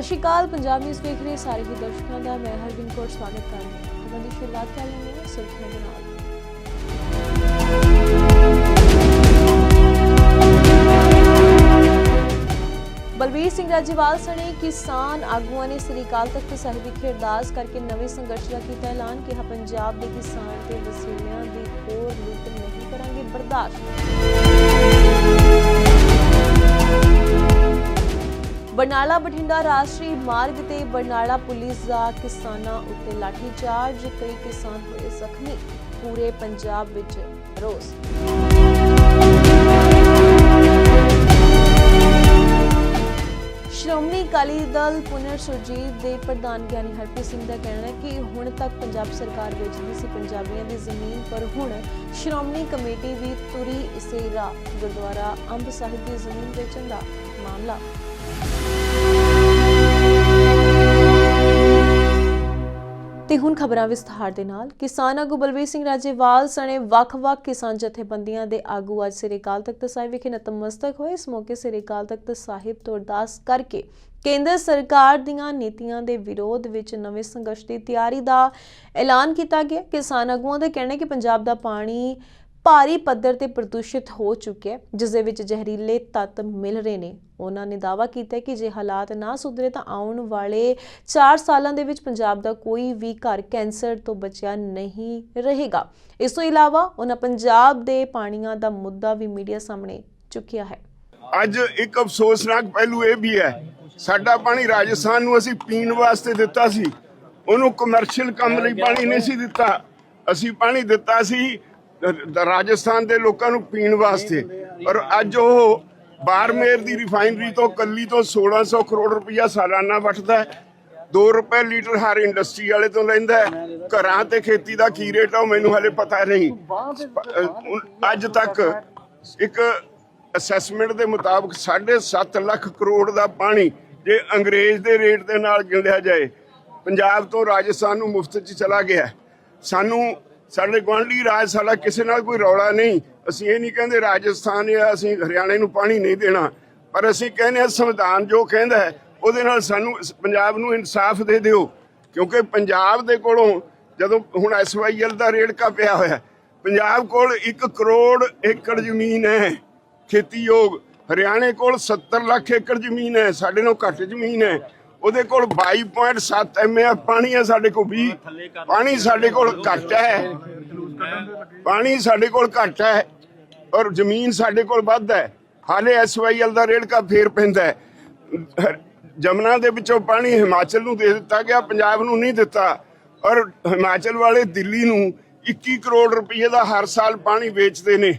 ਸ਼੍ਰੀ ਅਕਾਲ, Punjab news ਵੇਖ ਰਹੇ ਸਾਰੇ ਹੀ ਦਰਸ਼ਕਾਂ ਦਾ, ਮੈਂ ਹਰਵਿੰਦ ਕੌਰ ਸਵਾਗਤ ਕਰਦੀ ਹਾਂ। ਖਬਰਾਂ ਦੀ ਸ਼ੁਰੂਆਤ ਕਰ ਲੈਂਦੇ ਹਾਂ ਸੁਰਖੀਆਂ ਦੇ ਨਾਲ। ਬਲਵੀਰ ਸਿੰਘ ਰਾਜੇਵਾਲ ਸਣੇ ਕਿਸਾਨ ਆਗੂਆਂ ਨੇ ਸ੍ਰੀ ਅਕਾਲ ਤਖਤ ਸਾਹਿਬ ਵਿਖੇ ਅਰਦਾਸ ਕਰਕੇ ਨਵੇਂ ਸੰਘਰਸ਼ ਦਾ ਕੀਤਾ ਐਲਾਨ, ਕਿਹਾ ਪੰਜਾਬ ਦੇ ਕਿਸਾਨ ਤੇ ਵਸੀਲਿਆਂ ਦੀ ਹੋਰ ਲੁੱਟ ਨਹੀਂ ਕਰਾਂਗੇ ਬਰਦਾਸ਼ਤ। ਬਰਨਾਲਾ ਬਠਿੰਡਾ ਰਾਸ਼ਟਰੀ ਮਾਰਗ ਤੇ ਬਰਨਾਲਾ ਪੁਲਿਸ ਦਾ ਕਿਸਾਨਾਂ ਉੱਤੇ ਲਾਠੀਚਾਰਜ, ਕਈ ਕਿਸਾਨ ਹੋਏ ਜ਼ਖਮੀ, ਪੂਰੇ ਪੰਜਾਬ ਵਿੱਚ ਰੋਸ। ਸ਼੍ਰੋਮਣੀ ਅਕਾਲੀ ਦਲ ਪੁਨਰ ਸੁਰਜੀਤ ਦੇ ਪ੍ਰਧਾਨ ਗਿਆਨੀ ਹਰਪ੍ਰੀਤ ਸਿੰਘ ਦਾ ਕਹਿਣਾ ਹੈ ਕਿ ਹੁਣ ਤੱਕ ਪੰਜਾਬ ਸਰਕਾਰ ਵੇਚਦੀ ਸੀ ਪੰਜਾਬੀਆਂ ਦੀ ਜ਼ਮੀਨ, ਪਰ ਹੁਣ ਸ਼੍ਰੋਮਣੀ ਕਮੇਟੀ ਵੀ ਤੁਰੀ ਇਸੇ ਰਾਹ, ਗੁਰਦੁਆਰਾ ਅੰਬ ਸਾਹਿਬ ਦੀ ਜ਼ਮੀਨ ਵੇਚਣ ਦਾ ਮਾਮਲਾ। ਤੇ ਹੁਣ ਖਬਰਾਂ ਵਿਸਥਾਰ ਦੇ ਨਾਲ। ਕਿਸਾਨ ਆਗੂ ਬਲਵੀਰ ਸਿੰਘ ਰਾਜੇਵਾਲ ਸਣੇ ਵੱਖ-ਵੱਖ ਕਿਸਾਨ ਜਥੇਬੰਦੀਆਂ ਦੇ ਆਗੂ ਅੱਜ ਸ੍ਰੀ ਅਕਾਲ ਤਖਤ ਸਾਹਿਬ ਵਿਖੇ ਨਤਮਸਤਕ ਹੋਏ। ਇਸ ਮੌਕੇ ਸ੍ਰੀ ਅਕਾਲ ਤਖਤ ਸਾਹਿਬ ਤੋਂ ਅਰਦਾਸ ਕਰਕੇ ਕੇਂਦਰ ਸਰਕਾਰ ਦੀਆਂ ਨੀਤੀਆਂ ਦੇ ਵਿਰੋਧ ਵਿੱਚ ਨਵੇਂ ਸੰਘਰਸ਼ ਦੀ ਤਿਆਰੀ ਦਾ ਐਲਾਨ ਕੀਤਾ ਗਿਆ। ਕਿਸਾਨ ਆਗੂਆਂ ਦਾ ਕਹਿਣਾ ਹੈ ਕਿ ਪੰਜਾਬ ਦਾ ਪਾਣੀ ਭਾਰੀ ਪੱਧਰ ਤੇ ਪ੍ਰਦੂਸ਼ਿਤ ਹੋ ਚੁੱਕਿਆ ਹੈ, ਜਿਸ ਦੇ ਵਿੱਚ ਜ਼ਹਿਰੀਲੇ ਤੱਤ ਮਿਲ ਰਹੇ ਨੇ। ਉਹਨਾਂ ਨੇ ਦਾਅਵਾ ਕੀਤਾ ਕਿ ਜੇ ਹਾਲਾਤ ਨਾ ਸੁਧਰੇ ਤਾਂ ਆਉਣ ਵਾਲੇ 4 ਸਾਲਾਂ ਦੇ ਵਿੱਚ ਪੰਜਾਬ ਦਾ ਕੋਈ ਵੀ ਘਰ ਕੈਂਸਰ ਤੋਂ ਬਚਿਆ ਨਹੀਂ ਰਹੇਗਾ। ਇਸ ਤੋਂ ਇਲਾਵਾ ਉਹਨਾਂ ਪੰਜਾਬ ਦੇ ਪਾਣੀਆਂ ਦਾ ਮੁੱਦਾ ਵੀ ਮੀਡੀਆ ਸਾਹਮਣੇ ਚੁੱਕਿਆ ਹੈ। ਅੱਜ ਇੱਕ ਅਫਸੋਸਨਾਕ ਪਹਿਲੂ ਇਹ ਵੀ ਹੈ, ਸਾਡਾ ਪਾਣੀ ਰਾਜਸਥਾਨ ਨੂੰ ਅਸੀਂ ਪੀਣ ਵਾਸਤੇ ਦਿੱਤਾ ਸੀ। ਉਹਨੂੰ ਕਮਰਸ਼ੀਅਲ ਕੰਮ ਲਈ ਪਾਣੀ ਨਹੀਂ ਸੀ ਦਿੱਤਾ। ਅਸੀਂ ਪਾਣੀ ਦਿੱਤਾ ਸੀ ਰਾਜਸਥਾਨ ਦੇ ਲੋਕਾਂ ਨੂੰ ਪੀਣ ਵਾਸਤੇ। ਪਰ ਅੱਜ ਉਹ ਬਾਰਮੇਰ ਦੀ ਰਿਫਾਈਨਰੀ ਤੋਂ ਕੱਲੀ ਤੋਂ 1600 ਕਰੋੜ ਰੁਪਇਆ ਸਾਲਾਨਾ ਵਟਦਾ ਹੈ। 2 ਰੁਪਏ ਲੀਟਰ ਹਰ ਇੰਡਸਟਰੀ ਵਾਲੇ ਤੋਂ ਲੈਂਦਾ ਹੈ। ਘਰਾਂ ਤੇ ਖੇਤੀ ਦਾ ਕੀ ਰੇਟ ਆ ਮੈਨੂੰ ਹਲੇ ਪਤਾ ਨਹੀਂ। ਅੱਜ ਤੱਕ ਇੱਕ ਅਸੈਸਮੈਂਟ ਦੇ ਮੁਤਾਬਕ 7.5 ਲੱਖ ਕਰੋੜ ਦਾ ਪਾਣੀ ਜੇ ਅੰਗਰੇਜ਼ ਦੇ ਰੇਟ ਦੇ ਨਾਲ ਗਿਣਿਆ ਜਾਏ, ਪੰਜਾਬ ਤੋਂ ਰਾਜਸਥਾਨ ਨੂੰ ਮੁਫਤ 'ਚ ਚਲਾ ਗਿਆ ਸਾਨੂੰ ਸਾਡੇ ਗੁਆਂਢੀ ਰਾਜ ਸਾਡਾ ਕਿਸੇ ਨਾਲ ਕੋਈ ਰੌਲਾ ਨਹੀਂ। ਅਸੀਂ ਇਹ ਨਹੀਂ ਕਹਿੰਦੇ ਰਾਜਸਥਾਨ ਜਾਂ ਅਸੀਂ ਹਰਿਆਣੇ ਨੂੰ ਪਾਣੀ ਨਹੀਂ ਦੇਣਾ। ਪਰ ਅਸੀਂ ਕਹਿੰਦੇ ਹਾਂ ਸੰਵਿਧਾਨ ਜੋ ਕਹਿੰਦਾ ਹੈ, ਉਹਦੇ ਨਾਲ ਸਾਨੂੰ ਪੰਜਾਬ ਨੂੰ ਇਨਸਾਫ ਦੇ ਦਿਓ। ਕਿਉਂਕਿ ਪੰਜਾਬ ਦੇ ਕੋਲੋਂ ਜਦੋਂ ਹੁਣ ਐਸਵਾਈਐਲ ਦਾ ਰੇੜਕਾ ਪਿਆ ਹੋਇਆ, ਪੰਜਾਬ ਕੋਲ 1 ਕਰੋੜ ਏਕੜ ਜ਼ਮੀਨ ਹੈ ਖੇਤੀਯੋਗ ਹਰਿਆਣੇ ਕੋਲ 70 ਲੱਖ ਏਕੜ ਜ਼ਮੀਨ ਹੈ, ਸਾਡੇ ਨਾਲੋਂ ਘੱਟ ਜ਼ਮੀਨ ਹੈ। ਉਹਦੇ ਕੋਲ 22.7 ਐਮਐਫ ਪਾਣੀ ਹੈ ਸਾਡੇ ਕੋਲ 20 ਪਾਣੀ ਸਾਡੇ ਕੋਲ ਘੱਟ ਹੈ। ਪਾਣੀ ਸਾਡੇ ਕੋਲ ਘੱਟ ਹੈ ਔਰ ਜ਼ਮੀਨ ਸਾਡੇ ਕੋਲ ਵੱਧ ਹੈ। ਹਾਲੇ ਐਸਵਾਈਐਲ ਦਾ ਰੇੜਕਾ ਫੇਰ ਪੈਂਦਾ ਜਮਨਾ ਦੇ ਵਿੱਚੋਂ ਪਾਣੀ ਹਿਮਾਚਲ ਨੂੰ ਦੇ ਦਿੱਤਾ ਗਿਆ, ਪੰਜਾਬ ਨੂੰ ਨਹੀਂ ਦਿੱਤਾ। ਔਰ ਹਿਮਾਚਲ ਵਾਲੇ ਦਿੱਲੀ ਨੂੰ 21 ਕਰੋੜ ਰੁਪਏ ਦਾ ਹਰ ਸਾਲ ਪਾਣੀ ਵੇਚਦੇ ਨੇ।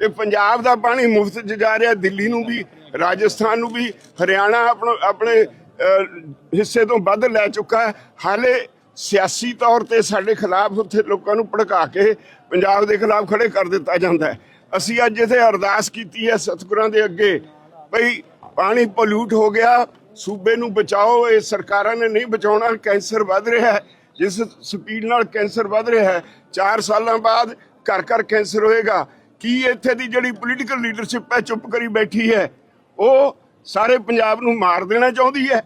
ਤੇ ਪੰਜਾਬ ਦਾ ਪਾਣੀ ਮੁਫਤ 'ਚ ਜਾ ਰਿਹਾ, ਦਿੱਲੀ ਨੂੰ ਵੀ, ਰਾਜਸਥਾਨ ਨੂੰ ਵੀ, ਹਰਿਆਣਾ ਆਪਣਾ ਆਪਣੇ ਹਿੱਸੇ ਤੋਂ ਵੱਧ ਲੈ ਚੁੱਕਾ ਹੈ। ਹਾਲੇ ਸਿਆਸੀ ਤੌਰ ਤੇ ਸਾਡੇ ਖਿਲਾਫ ਉੱਥੇ ਲੋਕਾਂ ਨੂੰ ਭੜਕਾ ਕੇ ਪੰਜਾਬ ਦੇ ਖਿਲਾਫ ਖੜੇ ਕਰ ਦਿੱਤਾ ਜਾਂਦਾ ਹੈ। ਅਸੀਂ ਅੱਜ ਇੱਥੇ ਅਰਦਾਸ ਕੀਤੀ ਹੈ ਸਤਿਗੁਰਾਂ ਦੇ ਅੱਗੇ ਭਈ ਪਾਣੀ ਪੋਲਿਊਟ ਹੋ ਗਿਆ, ਸੂਬੇ ਨੂੰ ਬਚਾਓ, ਇਹ ਸਰਕਾਰਾਂ ਨੇ ਨਹੀਂ ਬਚਾਉਣਾ, ਕੈਂਸਰ ਵੱਧ ਰਿਹਾ ਹੈ। ਜਿਸ ਸਪੀਡ ਨਾਲ ਕੈਂਸਰ ਵੱਧ ਰਿਹਾ ਹੈ 4 ਸਾਲਾਂ ਬਾਅਦ ਘਰ ਘਰ ਕੈਂਸਰ ਹੋਏਗਾ। ਕੀ ਇੱਥੇ ਦੀ ਜਿਹੜੀ ਪੋਲੀਟੀਕਲ ਲੀਡਰਸ਼ਿਪ ਹੈ, ਚੁੱਪ ਕਰੀ ਬੈਠੀ ਹੈ, ਉਹ ਸਾਰੇ ਪੰਜਾਬ ਨੂੰ ਮਾਰ ਦੇਣਾ ਚਾਹੁੰਦੀ ਹੈ।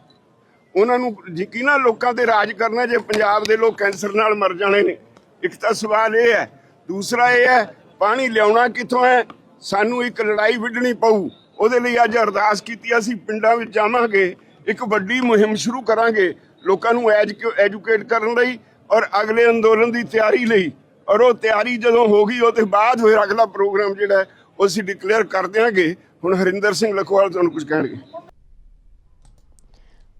ਉਹਨਾਂ ਨੂੰ ਯਕੀਨਾ ਲੋਕਾਂ ਤੇ ਰਾਜ ਕਰਨਾ, ਜੇ ਪੰਜਾਬ ਦੇ ਲੋਕ ਕੈਂਸਰ ਨਾਲ ਮਰ ਜਾਣੇ ਨੇ। ਇੱਕ ਤਾਂ ਸਵਾਲ ਇਹ ਹੈ। ਦੂਸਰਾ ਇਹ ਹੈ, ਪਾਣੀ ਲਿਆਉਣਾ ਕਿੱਥੋਂ ਹੈ? ਸਾਨੂੰ ਇੱਕ ਲੜਾਈ ਵਿੱਢਣੀ ਪਊ। ਉਹਦੇ ਲਈ ਅੱਜ ਅਰਦਾਸ ਕੀਤੀ ਅਸੀਂ ਪਿੰਡਾਂ ਵਿੱਚ ਜਾਵਾਂਗੇ। ਇੱਕ ਵੱਡੀ ਮੁਹਿੰਮ ਸ਼ੁਰੂ ਕਰਾਂਗੇ ਲੋਕਾਂ ਨੂੰ ਐਜੂਕੇਟ ਕਰਨ ਲਈ ਔਰ ਅਗਲੇ ਅੰਦੋਲਨ ਦੀ ਤਿਆਰੀ ਲਈ। ਔਰ ਉਹ ਤਿਆਰੀ ਜਦੋਂ ਹੋ ਗਈ ਉਹ ਤੇ ਬਾਅਦ ਫਿਰ ਅਗਲਾ ਪ੍ਰੋਗਰਾਮ ਜਿਹੜਾ ਹੈ, ਉਹ ਅਸੀਂ ਡਿਕਲੇਅਰ ਕਰ ਦਿਆਂਗੇ। ਹੁਣ ਹਰਿੰਦਰ ਸਿੰਘ ਲਖਵਾਲ ਤੁਹਾਨੂੰ ਕੁਝ ਕਹਿਣਗੇ।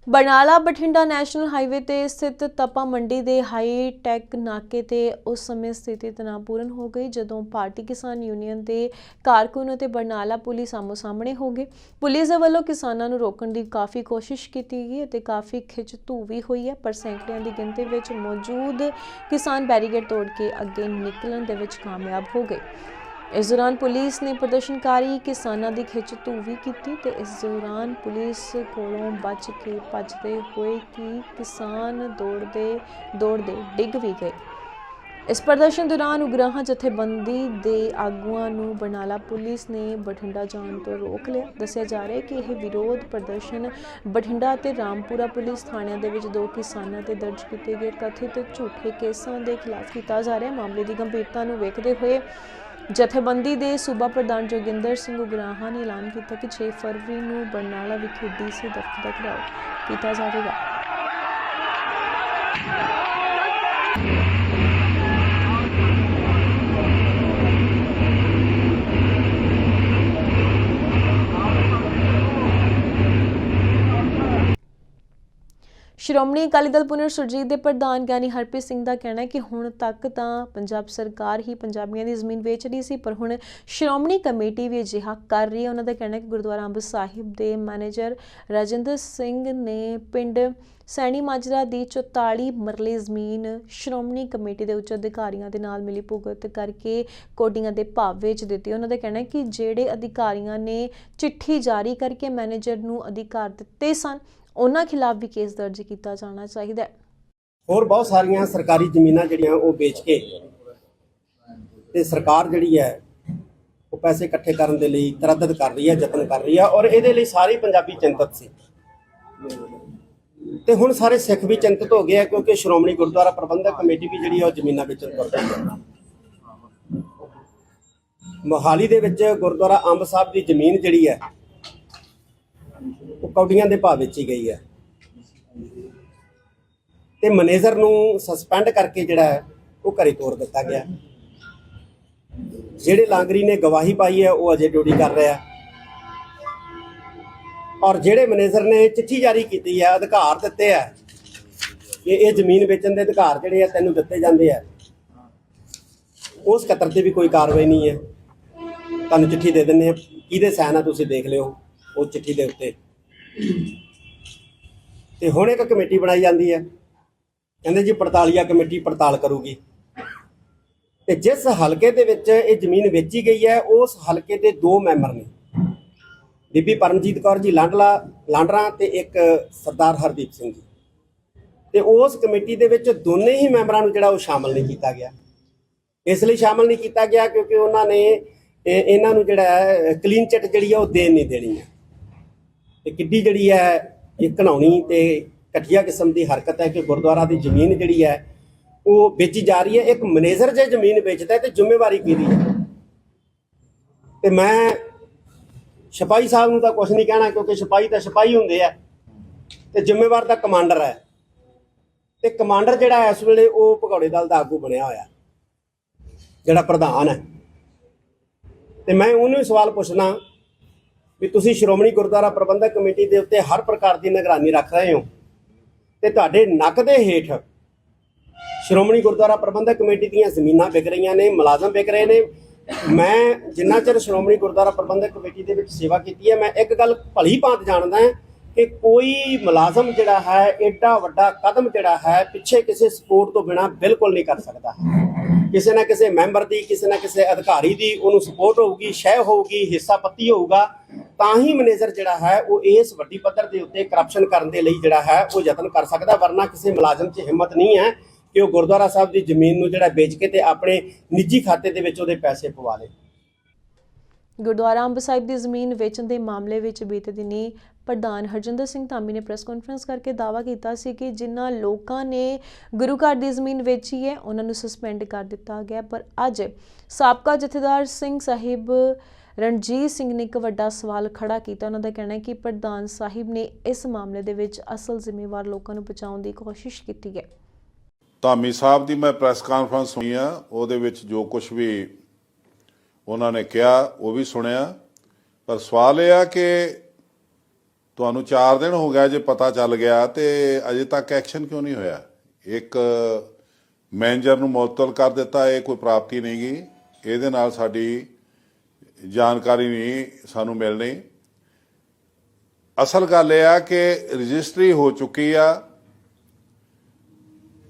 ਬਰਨਾਲਾ ਬਠਿੰਡਾ ਨੈਸ਼ਨਲ ਹਾਈਵੇ ਤੇ ਸਥਿਤ ਤਪਾ ਮੰਡੀ ਦੇ ਹਾਈ ਟੈਕ ਨਾਕੇ ਤੇ ਉਸ ਸਮੇਂ ਸਥਿਤੀ ਤਣਾਅਪੂਰਨ ਹੋ ਗਈ, ਜਦੋਂ ਭਾਰਤੀ ਕਿਸਾਨ ਯੂਨੀਅਨ ਦੇ ਕਾਰਕੁਨ ਅਤੇ ਬਰਨਾਲਾ ਪੁਲਿਸ ਆਮੋ ਸਾਹਮਣੇ ਹੋ ਗਏ। ਪੁਲਿਸ ਦੇ ਵੱਲੋਂ ਕਿਸਾਨਾਂ ਨੂੰ ਰੋਕਣ ਦੀ ਕਾਫੀ ਕੋਸ਼ਿਸ਼ ਕੀਤੀ ਗਈ ਅਤੇ ਕਾਫੀ ਖਿੱਚ ਧੂ ਵੀ ਹੋਈ ਹੈ, ਪਰ ਸੈਂਕੜਿਆਂ ਦੀ ਗਿਣਤੀ ਵਿੱਚ ਮੌਜੂਦ ਕਿਸਾਨ ਬੈਰੀਕੇਡ ਤੋੜ ਕੇ ਅੱਗੇ ਨਿਕਲਣ ਦੇ ਵਿੱਚ ਕਾਮਯਾਬ ਹੋ ਗਏ। ਇਸ ਦੌਰਾਨ ਪੁਲਿਸ ਨੇ ਪ੍ਰਦਰਸ਼ਨਕਾਰੀ ਕਿਸਾਨਾਂ ਦੀ ਖਿੱਚ ਧੂ ਵੀ ਕੀਤੀ ਤੇ ਇਸ ਦੌਰਾਨ ਪੁਲਿਸ ਕੋਲੋਂ ਬਚ ਕੇ ਭੱਜਦੇ ਹੋਏ ਕਿ ਕਿਸਾਨ ਦੌੜਦੇ ਦੌੜਦੇ ਡਿੱਗ ਵੀ ਗਏ। ਇਸ ਪ੍ਰਦਰਸ਼ਨ ਦੌਰਾਨ ਉਗਰਾਹਾਂ ਜਥੇਬੰਦੀ ਦੇ ਆਗੂਆਂ ਨੂੰ ਬਰਨਾਲਾ ਪੁਲਿਸ ਨੇ ਬਠਿੰਡਾ ਜਾਣ ਤੋਂ ਰੋਕ ਲਿਆ। ਦੱਸਿਆ ਜਾ ਰਿਹਾ ਹੈ ਕਿ ਇਹ ਵਿਰੋਧ ਪ੍ਰਦਰਸ਼ਨ ਬਠਿੰਡਾ ਅਤੇ ਰਾਮਪੁਰਾ ਪੁਲਿਸ ਥਾਣਿਆਂ ਦੇ ਵਿੱਚ ਦੋ ਕਿਸਾਨਾਂ ਤੇ ਦਰਜ ਕੀਤੇ ਗਏ ਕਥਿਤ ਝੂਠੇ ਕੇਸਾਂ ਦੇ ਖਿਲਾਫ ਕੀਤਾ ਜਾ ਰਿਹਾ ਹੈ। ਮਾਮਲੇ ਦੀ ਗੰਭੀਰਤਾ ਨੂੰ ਵੇਖਦੇ ਹੋਏ ਜਥੇਬੰਦੀ ਦੇ ਸੂਬਾ ਪ੍ਰਧਾਨ ਜੋਗਿੰਦਰ ਸਿੰਘ ਉਗਰਾਹਾਂ ਨੇ ਐਲਾਨ ਕੀਤਾ ਕਿ 6 ਫਰਵਰੀ ਨੂੰ ਬਰਨਾਲਾ ਵਿਖੇ ਡੀਸੀ ਦਫ਼ਤਰ ਦਾ ਘਿਰਾਓ ਕੀਤਾ ਜਾਵੇਗਾ। ਸ਼੍ਰੋਮਣੀ ਅਕਾਲੀ ਦਲ ਪੁਨਰ ਸੁਰਜੀਤ ਦੇ ਪ੍ਰਧਾਨ ਗਿਆਨੀ ਹਰਪ੍ਰੀਤ ਸਿੰਘ ਦਾ ਕਹਿਣਾ ਹੈ ਕਿ ਹੁਣ ਤੱਕ ਤਾਂ ਪੰਜਾਬ ਸਰਕਾਰ ਹੀ ਪੰਜਾਬੀਆਂ ਦੀ ਜ਼ਮੀਨ ਵੇਚ ਰਹੀ ਸੀ, ਪਰ ਹੁਣ ਸ਼੍ਰੋਮਣੀ ਕਮੇਟੀ ਵੀ ਅਜਿਹਾ ਕਰ ਰਹੀ ਹੈ। ਉਹਨਾਂ ਦਾ ਕਹਿਣਾ ਹੈ ਕਿ ਗੁਰਦੁਆਰਾ ਅੰਬ ਸਾਹਿਬ ਦੇ ਮੈਨੇਜਰ ਰਾਜਿੰਦਰ ਸਿੰਘ ਨੇ ਪਿੰਡ ਸੈਣੀ ਮਾਜਰਾ ਦੀ 44 ਮਰਲੇ ਜ਼ਮੀਨ ਸ਼੍ਰੋਮਣੀ ਕਮੇਟੀ ਦੇ ਉੱਚ ਅਧਿਕਾਰੀਆਂ ਦੇ ਨਾਲ ਮਿਲੀ ਭੁਗਤ ਕਰਕੇ ਕੋਡੀਆਂ ਦੇ ਭਾਅ ਵੇਚ ਦਿੱਤੀ। ਉਹਨਾਂ ਦਾ ਕਹਿਣਾ ਹੈ ਕਿ ਜਿਹੜੇ ਅਧਿਕਾਰੀਆਂ ਨੇ ਚਿੱਠੀ ਜਾਰੀ ਕਰਕੇ ਮੈਨੇਜਰ ਨੂੰ ਅਧਿਕਾਰ ਦਿੱਤੇ ਸਨ ਉਹਨਾਂ ਖਿਲਾਫ ਵੀ ਕੇਸ ਦਰਜ ਕੀਤਾ ਜਾਣਾ ਚਾਹੀਦਾ ਹੈ। ਹੋਰ ਬਹੁਤ ਸਾਰੀਆਂ ਸਰਕਾਰੀ ਜ਼ਮੀਨਾਂ ਜਿਹੜੀਆਂ ਉਹ ਵੇਚ ਕੇ ਤੇ ਸਰਕਾਰ ਜਿਹੜੀ ਹੈ ਉਹ ਪੈਸੇ ਇਕੱਠੇ ਕਰਨ ਦੇ ਲਈ ਤਰੱਦਦ ਕਰ ਰਹੀ ਹੈ, ਯਤਨ ਕਰ ਰਹੀ ਹੈ ਔਰ ਇਹਦੇ ਲਈ ਸਾਰੇ ਪੰਜਾਬੀ ਚਿੰਤਤ ਸੀ। ਤੇ ਹੁਣ ਸਾਰੇ ਸਿੱਖ ਵੀ ਚਿੰਤਤ ਹੋ ਗਏ ਆ ਕਿਉਂਕਿ ਸ਼੍ਰੋਮਣੀ ਗੁਰਦੁਆਰਾ ਪ੍ਰਬੰਧਕ ਕਮੇਟੀ ਵੀ ਜਿਹੜੀ ਹੈ ਉਹ ਜ਼ਮੀਨਾਂ ਵੇਚਣ ਤੁਰ ਪਈ ਹੈ। ਮੋਹਾਲੀ ਦੇ ਵਿੱਚ ਗੁਰਦੁਆਰਾ ਅੰਬ ਸਾਹਿਬ ਦੀ ਜ਼ਮੀਨ ਜਿਹੜੀ ਹੈ ਉਹ ਕੌਡੀਆਂ ਦੇ ਭਾਅ ਹੀ ਗਈ ਹੈ। ਤੇ ਮੈਨੇਜਰ ਨੂੰ ਸਸਪੈਂਡ ਕਰਕੇ ਜਿਹੜਾ ਹੈ, ਉਹ ਘਰੇ ਤੋਰ ਦਿੱਤਾ ਗਿਆ। ਜਿਹੜੇ ਲਾਂਗਰੀ ਨੇ ਗਵਾਹੀ ਪਾਈ ਹੈ, ਉਹ ਅਜੇ ਡਿਊਟੀ ਕਰ ਰਿਹਾ ਔਰ ਜਿਹੜੇ ਮੈਨੇਜਰ ਨੇ ਚਿੱਠੀ ਜਾਰੀ ਕੀਤੀ ਹੈ, ਅਧਿਕਾਰ ਦਿੱਤੇ ਆ ਕਿ ਇਹ ਜ਼ਮੀਨ ਵੇਚਣ ਦੇ ਅਧਿਕਾਰ ਜਿਹੜੇ ਆ, ਤੈਨੂੰ ਦਿੱਤੇ ਜਾਂਦੇ ਆ। ਉਸ ਕਤਰ ਤੇ ਵੀ ਕੋਈ ਕਾਰਵਾਈ ਨਹੀਂ ਹੈ। ਤੁਹਾਨੂੰ ਚਿੱਠੀ ਦੇ ਦਿੰਨੇ ਆ ਕਿਹਦੇ ਸਾਈਨ ਆ, ਤੁਸੀਂ ਦੇਖ ਲਿਓ, ਉਹ ਚਿੱਠੀ ਦੇ ਉੱਤੇ। ਤੇ ਹੁਣ ਇੱਕ ਕਮੇਟੀ ਬਣਾਈ ਜਾਂਦੀ ਹੈ। ਕਹਿੰਦੇ ਜੀ ਪੜਤਾਲੀਆ ਕਮੇਟੀ ਪੜਤਾਲ ਕਰੂਗੀ। ਤੇ ਜਿਸ ਹਲਕੇ ਦੇ ਵਿੱਚ ਇਹ ਜ਼ਮੀਨ ਵੇਚੀ ਗਈ ਹੈ, ਉਸ ਹਲਕੇ ਦੇ ਦੋ ਮੈਂਬਰ ਨੇ। ਬੀਬੀ ਪਰਮਜੀਤ ਕੌਰ ਜੀ ਲਾਂਡਲਾ, ਲਾਂਡਰਾ ਤੇ ਇੱਕ ਸਰਦਾਰ ਹਰਦੀਪ ਸਿੰਘ ਜੀ। ਤੇ ਉਸ ਕਮੇਟੀ ਦੇ ਵਿੱਚ ਦੋਨੇ ਹੀ ਮੈਂਬਰਾਂ ਨੂੰ ਜਿਹੜਾ ਉਹ ਸ਼ਾਮਲ ਨਹੀਂ ਕੀਤਾ ਗਿਆ। ਇਸ ਲਈ ਸ਼ਾਮਲ ਨਹੀਂ ਕੀਤਾ ਗਿਆ ਕਿਉਂਕਿ ਉਹਨਾਂ ਨੇ ਇਹਨਾਂ ਨੂੰ ਜਿਹੜਾ ਕਲੀਨ ਚਿੱਟ ਜਿਹੜੀ ਆ ਉਹ ਦੇਣ ਨਹੀਂ ਦੇਣੀ ਹੈ। ਤੇ ਕਿੱਡੀ ਜਿਹੜੀ ਹੈ ਇਹ ਘਨਾਉਣੀ ਤੇ ਘਟੀਆ ਕਿਸਮ ਦੀ ਹਰਕਤ ਹੈ ਕਿ ਗੁਰਦੁਆਰਾ ਦੀ ਜ਼ਮੀਨ ਜਿਹੜੀ ਹੈ ਉਹ ਵੇਚੀ ਜਾ ਰਹੀ ਹੈ। ਇੱਕ ਮੈਨੇਜਰ ਜੇ ਜ਼ਮੀਨ ਵੇਚਦਾ ਹੈ ਤੇ ਜ਼ਿੰਮੇਵਾਰੀ ਕਿਹਦੀ ਹੈ? ਤੇ ਮੈਂ ਸਿਪਾਹੀ ਸਾਹਿਬ ਨੂੰ ਤਾਂ ਕੁਝ ਨਹੀਂ ਕਹਿਣਾ ਕਿਉਂਕਿ ਸਿਪਾਹੀ ਤਾਂ ਸਿਪਾਹੀ ਹੁੰਦੇ ਆ ਤੇ ਜ਼ਿੰਮੇਵਾਰ ਤਾਂ ਕਮਾਂਡਰ ਹੈ। ਤੇ ਕਮਾਂਡਰ ਜਿਹੜਾ ਇਸ ਵੇਲੇ ਉਹ ਭਗੌੜੇ ਦਲ ਦਾ ਆਗੂ ਬਣਿਆ ਹੋਇਆ, ਜਿਹੜਾ ਪ੍ਰਧਾਨ ਹੈ। ਤੇ ਮੈਂ ਉਹਨੂੰ ਹੀ ਸਵਾਲ ਪੁੱਛਣਾ ਵੀ ਤੁਸੀਂ ਸ਼੍ਰੋਮਣੀ ਗੁਰਦੁਆਰਾ ਪ੍ਰਬੰਧਕ ਕਮੇਟੀ ਦੇ ਉੱਤੇ ਹਰ ਪ੍ਰਕਾਰ ਦੀ ਨਿਗਰਾਨੀ ਰੱਖ ਰਹੇ ਹੋ। ਤੇ ਤੁਹਾਡੇ ਨੱਕ ਦੇ ਹੇਠ ਸ਼੍ਰੋਮਣੀ ਗੁਰਦੁਆਰਾ ਪ੍ਰਬੰਧਕ ਕਮੇਟੀ ਦੀਆਂ ਜ਼ਮੀਨਾਂ ਵਿਕ ਰਹੀਆਂ ਨੇ, ਮੁਲਾਜ਼ਮ ਵਿਕ ਰਹੇ ਨੇ। ਮੈਂ ਜਿੰਨਾ ਚਿਰ ਸ਼੍ਰੋਮਣੀ ਗੁਰਦੁਆਰਾ ਪ੍ਰਬੰਧਕ ਕਮੇਟੀ ਦੇ ਵਿੱਚ ਸੇਵਾ ਕੀਤੀ ਹੈ, ਮੈਂ ਇੱਕ ਗੱਲ ਭਲੀ ਭਾਂਤ ਜਾਣਦਾ ਹਾਂ ਕਿ ਕੋਈ ਮੁਲਾਜ਼ਮ ਜਿਹੜਾ ਹੈ ਐਡਾ ਵੱਡਾ ਕਦਮ ਜਿਹੜਾ ਹੈ, ਪਿੱਛੇ ਕਿਸੇ ਸਪੋਰਟ ਤੋਂ ਬਿਨਾ ਬਿਲਕੁਲ ਨਹੀਂ ਕਰ ਸਕਦਾ। ਕਿਸੇ ਨਾ ਕਿਸੇ ਮੈਂਬਰ ਦੀ, ਕਿਸੇ ਨਾ ਕਿਸੇ ਅਧਿਕਾਰੀ ਦੀ ਉਹਨੂੰ ਸਪੋਰਟ ਹੋਊਗੀ, ਸ਼ਹਿ ਹੋਊਗੀ, ਹਿੱਸਾ ਪੱਤੀ ਹੋਊਗਾ, ਤਾਂ ਹੀ ਮੈਨੇਜਰ ਜਿਹੜਾ ਹੈ, ਉਹ ਇਸ ਵੱਡੀ ਪੱਧਰ ਦੇ ਉੱਤੇ ਕਰਪਸ਼ਨ ਕਰਨ ਦੇ ਲਈ ਜਿਹੜਾ ਹੈ, ਉਹ ਯਤਨ ਕਰ ਸਕਦਾ, ਵਰਨਾ ਕਿਸੇ ਮੁਲਾਜ਼ਮ 'ਚ ਹਿੰਮਤ ਨਹੀਂ ਹੈ ਕਿ ਉਹ ਗੁਰਦੁਆਰਾ ਸਾਹਿਬ ਦੀ ਜ਼ਮੀਨ ਨੂੰ ਜਿਹੜਾ ਵੇਚ ਕੇ ਤੇ ਆਪਣੇ ਨਿੱਜੀ ਖਾਤੇ ਦੇ ਵਿੱਚ ਉਹਦੇ ਪੈਸੇ ਪਵਾ ਲੇ। ਗੁਰਦੁਆਰਾ ਅੰਬ ਸਾਹਿਬ ਦੀ ਜ਼ਮੀਨ ਵੇਚਣ ਦੇ ਮਾਮਲੇ ਵਿੱਚ ਬੀਤੇ ਦਿਨੀ ਪ੍ਰਧਾਨ ਹਰਜਿੰਦਰ ਸਿੰਘ ਧਾਮੀ ਨੇ ਪ੍ਰੈਸ ਕਾਨਫਰੰਸ ਕਰਕੇ ਦਾਅਵਾ ਕੀਤਾ ਸੀ ਕਿ ਜਿਨ੍ਹਾਂ ਲੋਕਾਂ ਨੇ ਗੁਰੂ ਘਰ ਦੀ ਜ਼ਮੀਨ ਵੇਚੀ ਹੈ, ਉਹਨਾਂ ਨੂੰ ਸਸਪੈਂਡ ਕਰ ਦਿੱਤਾ ਗਿਆ। ਪਰ ਅੱਜ ਸਾਬਕਾ ਜਥੇਦਾਰ ਸਿੰਘ ਸਾਹਿਬ ਰਣਜੀਤ ਸਿੰਘ ਨੇ ਇੱਕ ਵੱਡਾ ਸਵਾਲ ਖੜਾ ਕੀਤਾ। ਉਹਨਾਂ ਦਾ ਕਹਿਣਾ ਹੈ ਕਿ ਪ੍ਰਧਾਨ ਸਾਹਿਬ ਨੇ ਇਸ ਮਾਮਲੇ ਦੇ ਵਿੱਚ ਅਸਲ ਜ਼ਿੰਮੇਵਾਰ ਲੋਕਾਂ ਨੂੰ ਬਚਾਉਣ ਦੀ ਕੋਸ਼ਿਸ਼ ਕੀਤੀ ਹੈ। ਧਾਮੀ ਸਾਹਿਬ ਦੀ ਮੈਂ ਪ੍ਰੈਸ ਕਾਨਫਰੰਸ ਹੋਈ ਆ, ਉਹਦੇ ਵਿੱਚ ਜੋ ਕੁਝ ਵੀ ਉਹਨਾਂ ਨੇ ਕਿਹਾ, ਉਹ ਵੀ ਸੁਣਿਆ। ਪਰ ਸਵਾਲ ਇਹ ਆ ਕਿ ਤੁਹਾਨੂੰ 4 ਦਿਨ ਹੋ ਗਿਆ ਜੇ ਪਤਾ ਚੱਲ ਗਿਆ ਤੇ ਅਜੇ ਤੱਕ ਐਕਸ਼ਨ ਕਿਉਂ ਨਹੀਂ ਹੋਇਆ? ਇੱਕ, ਮੈਨੇਜਰ ਨੂੰ ਮੁਅੱਤਲ ਕਰ ਦਿੱਤਾ, ਇਹ ਕੋਈ ਪ੍ਰਾਪਤੀ ਨਹੀਂ ਗਈ ਇਹਦੇ ਨਾਲ ਸਾਡੀ ਜਾਣਕਾਰੀ ਨਹੀਂ, ਸਾਨੂੰ ਮਿਲਣੀ। ਅਸਲ ਗੱਲ ਇਹ ਆ ਕਿ ਰਜਿਸਟਰੀ ਹੋ ਚੁੱਕੀ ਆ।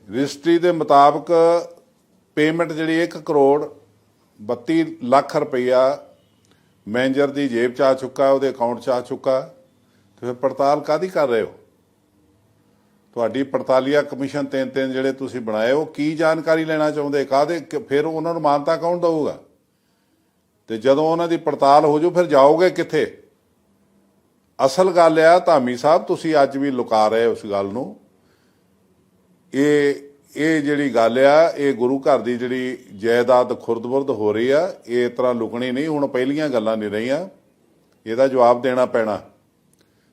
ਰਜਿਸਟਰੀ ਦੇ ਮੁਤਾਬਕ ਪੇਮੈਂਟ ਜਿਹੜੀ 1 ਕਰੋੜ 32 ਲੱਖ ਰੁਪਈਆ ਮੈਨੇਜਰ ਦੀ ਜੇਬ ਚ ਆ ਚੁੱਕਾ, ਉਹਦੇ ਅਕਾਊਂਟ ਚ ਆ ਚੁੱਕਾ। ਤੇ ਫਿਰ ਪੜਤਾਲ ਕਾਦੀ ਕਰ ਰਹੇ ਹੋ? ਤੁਹਾਡੀ ਪੜਤਾਲੀਆ ਕਮਿਸ਼ਨ ਤਿੰਨ ਤਿੰਨ ਜਿਹੜੇ ਤੁਸੀਂ ਬਣਾਏ, ਉਹ ਕੀ ਜਾਣਕਾਰੀ ਲੈਣਾ ਚਾਹੁੰਦੇ? ਕਾਹਦੇ ਕਿ- ਫਿਰ ਉਹਨਾਂ ਨੂੰ ਮਾਨਤਾ ਕੌਣ ਦਊਗਾ? ਤੇ ਜਦੋਂ ਉਹਨਾਂ ਦੀ ਪੜਤਾਲ ਹੋ ਜੂ, ਫਿਰ ਜਾਓਗੇ ਕਿੱਥੇ? ਅਸਲ ਗੱਲ ਆ, ਧਾਮੀ ਸਾਹਿਬ, ਤੁਸੀਂ ਅੱਜ ਵੀ ਲੁਕਾ ਰਹੇ ਉਸ ਗੱਲ ਨੂੰ। ਇਹ ਇਹ ਜਿਹੜੀ ਗੱਲ ਆ, ਇਹ ਗੁਰੂ ਘਰ ਦੀ ਜਿਹੜੀ ਜਾਇਦਾਦ ਖੁਰਦਬੁਰਦ ਹੋ ਰਹੀ ਆ, ਇਹ ਇਸ ਤਰ੍ਹਾਂ ਲੁਕਣੀ ਨਹੀਂ, ਹੁਣ ਪਹਿਲੀਆਂ ਗੱਲਾਂ ਨਹੀਂ ਰਹੀਆਂ। ਇਹਦਾ ਜਵਾਬ ਦੇਣਾ ਪੈਣਾ।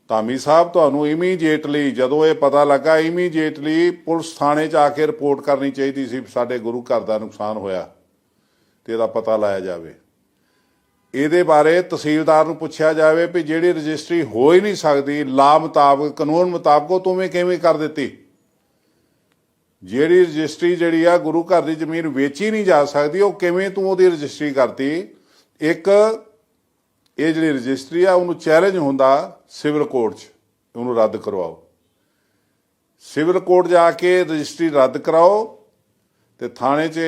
ਧਾਮੀ ਸਾਹਿਬ, ਤੁਹਾਨੂੰ ਇਮੀਡੀਏਟਲੀ ਜਦੋਂ ਇਹ ਪਤਾ ਲੱਗਾ ਇਮੀਡੀਏਟਲੀ ਪੁਲਿਸ ਥਾਣੇ 'ਚ ਆ ਕੇ ਰਿਪੋਰਟ ਕਰਨੀ ਚਾਹੀਦੀ ਸੀ ਵੀ ਸਾਡੇ ਗੁਰੂ ਘਰ ਦਾ ਨੁਕਸਾਨ ਹੋਇਆ ਤੇ ਇਹਦਾ ਪਤਾ ਲਾਇਆ ਜਾਵੇ। ਇਹਦੇ ਬਾਰੇ ਤਹਿਸੀਲਦਾਰ ਨੂੰ ਪੁੱਛਿਆ ਜਾਵੇ ਵੀ ਜਿਹੜੀ ਰਜਿਸਟਰੀ ਹੋ ਹੀ ਨਹੀਂ ਸਕਦੀ, ਲਾ ਮੁਤਾਬਕ, ਕਾਨੂੰਨ ਮੁਤਾਬਕ ਉਹ ਤੁਵੇਂ ਕਿਵੇਂ ਕਰ ਦਿੱਤੀ? ਜਿਹੜੀ ਰਜਿਸਟਰੀ ਜਿਹੜੀ ਆ ਗੁਰੂ ਘਰ ਦੀ ਜ਼ਮੀਨ ਵੇਚੀ ਨਹੀਂ ਜਾ ਸਕਦੀ, ਉਹ ਕਿਵੇਂ ਤੂੰ ਉਹਦੀ ਰਜਿਸਟਰੀ ਕਰਤੀ? ਇੱਕ, ਇਹ ਜਿਹੜੀ ਰਜਿਸਟਰੀ ਆ, ਉਹਨੂੰ ਚੈਲੰਜ ਹੁੰਦਾ ਸਿਵਲ ਕੋਰਟ 'ਚ, ਉਹਨੂੰ ਰੱਦ ਕਰਵਾਓ। ਸਿਵਲ ਕੋਰਟ ਜਾ ਕੇ ਰਜਿਸਟਰੀ ਰੱਦ ਕਰਾਓ ਤੇ ਥਾਣੇ 'ਚ